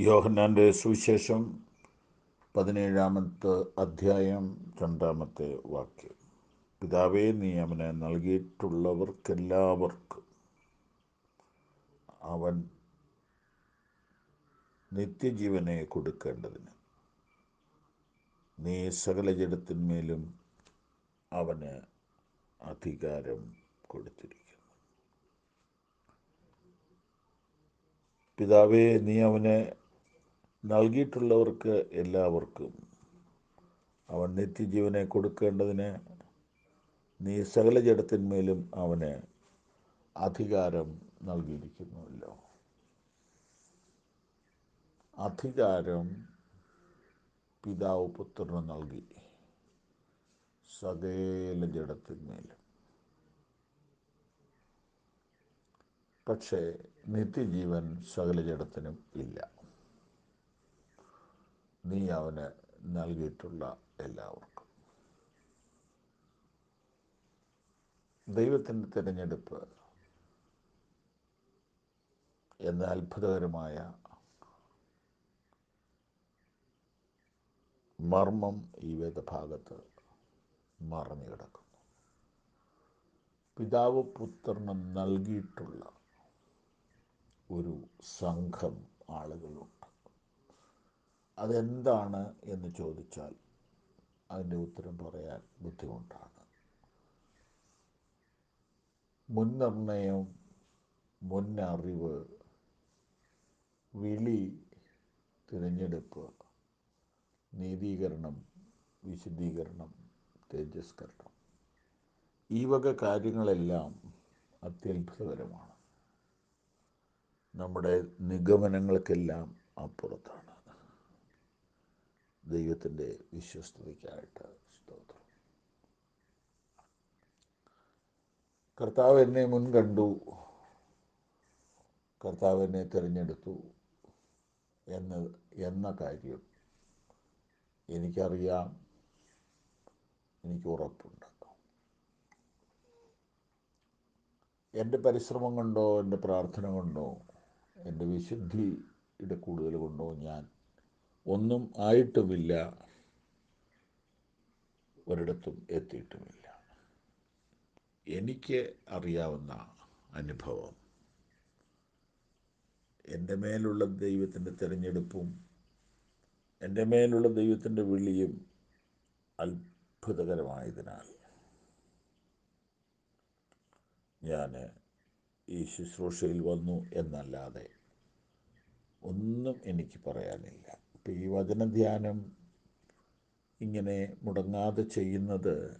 യോഹന്നാന്റെ സുവിശേഷം പതിനേഴാമത്തെ അധ്യായം രണ്ടാമത്തെ വാക്യം. പിതാവേ നീ അവനെ നൽകിയിട്ടുള്ളവർക്കെല്ലാവർക്കും അവൻ നിത്യജീവനെ കൊടുക്കേണ്ടതിന് നീ സകല ജഡത്തിന്മേലും അവന് അധികാരം കൊടുത്തിരിക്കുന്നു. പിതാവേ നീ അവനെ നൽകിയിട്ടുള്ളവർക്ക് എല്ലാവർക്കും. അവൻ നിത്യജീവനെ കൊടുക്കേണ്ടതിന് നീ സകല ജഡത്തിന്മേലും അവന് അധികാരം നൽകിയിരിക്കുന്നുവല്ലോ. അധികാരം പിതാവ് പുത്രന് നൽകി സകല ജഡത്തിന്മേലും പക്ഷേ നിത്യജീവൻ സകല ജഡത്തിനും ഇല്ല. നീ അവന് നൽകിയിട്ടുള്ള എല്ലാവർക്കും. ദൈവത്തിന്റെ തിരഞ്ഞെടുപ്പ് എന്ന അത്ഭുതകരമായ മർമ്മം ഈ വേദഭാഗത്ത് മറഞ്ഞു കിടക്കുന്നു. പിതാവ് പുത്രന് നൽകിയിട്ടുള്ള ഒരു സംഘം ആളുകളുണ്ട്. അതെന്താണ് എന്ന് ചോദിച്ചാൽ അതിന്റെ ഉത്തരം പറയാൻ ബുദ്ധിമുട്ടാണ്. മുൻനിർണയം മുന്നറിവ് വിളി തിരഞ്ഞെടുപ്പ് നീതീകരണം വിശദീകരണം തേജസ്കരണം. ഈ വക കാര്യങ്ങളെല്ലാം അത്യത്ഭുതകരമാണ്. നമ്മുടെ നിഗമനങ്ങൾക്കെല്ലാം അപ്പുറത്താണ്. ദൈവത്തിന്റെ വിശ്വസ്തതയ്ക്കായിട്ട് സ്തോത്രം. കർത്താവ് എന്നെ മുൻകണ്ടു കർത്താവ് എന്നെ തിരഞ്ഞെടുത്തു എന്ന് എന്ന കാര്യം എനിക്കറിയാം. എനിക്ക് ഉറപ്പുണ്ട്. എന്റെ പരിശ്രമം കൊണ്ടോ എന്റെ പ്രാർത്ഥന കൊണ്ടോ എന്റെ വിശുദ്ധിയുടെ കൂടുതൽ കൊണ്ടോ ഞാൻ ഒന്നും ആയിട്ടുമില്ല. ഒരിടത്തും എത്തിയിട്ടുമില്ല. എനിക്ക് അറിയാവുന്ന അനുഭവം. എന്റെ മേലുള്ള ദൈവത്തിന്റെ തിരഞ്ഞെടുപ്പും എന്റെ മേലുള്ള ദൈവത്തിന്റെ വിളിയും അത്ഭുതകരമായതിനാൽ ഞാൻ ഈ ശുശ്രൂഷയിൽ വന്നു എന്നല്ലാതെ ഒന്നും എനിക്ക് പറയാനില്ല. ഇപ്പം ഈ വചനധ്യാനം ഇങ്ങനെ മുടങ്ങാതെ ചെയ്യുന്നത്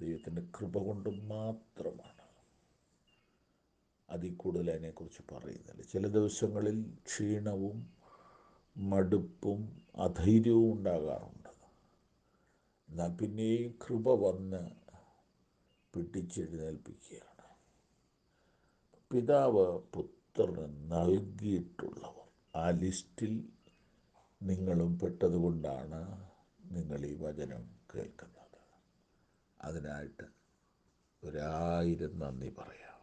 ദൈവത്തിന്റെ കൃപ കൊണ്ട് മാത്രമാണ്. അതിൽ കൂടുതൽ അതിനെക്കുറിച്ച് പറയുന്നില്ല. ചില ദിവസങ്ങളിൽ ക്ഷീണവും മടുപ്പും അധൈര്യവും ഉണ്ടാകാറുണ്ട്. എന്നാൽ പിന്നെയും കൃപ വന്ന് പിടിച്ചെഴുന്നേൽപ്പിക്കുകയാണ്. പിതാവ് പുത്രന് നൽകിയിട്ടുള്ളവർ ആ ലിസ്റ്റിൽ നിങ്ങളും പെട്ടതുകൊണ്ടാണ് നിങ്ങൾ ഈ വചനം കേൾക്കുന്നത്. അതിനായിട്ട് ഒരായിരം നന്ദി പറയാം.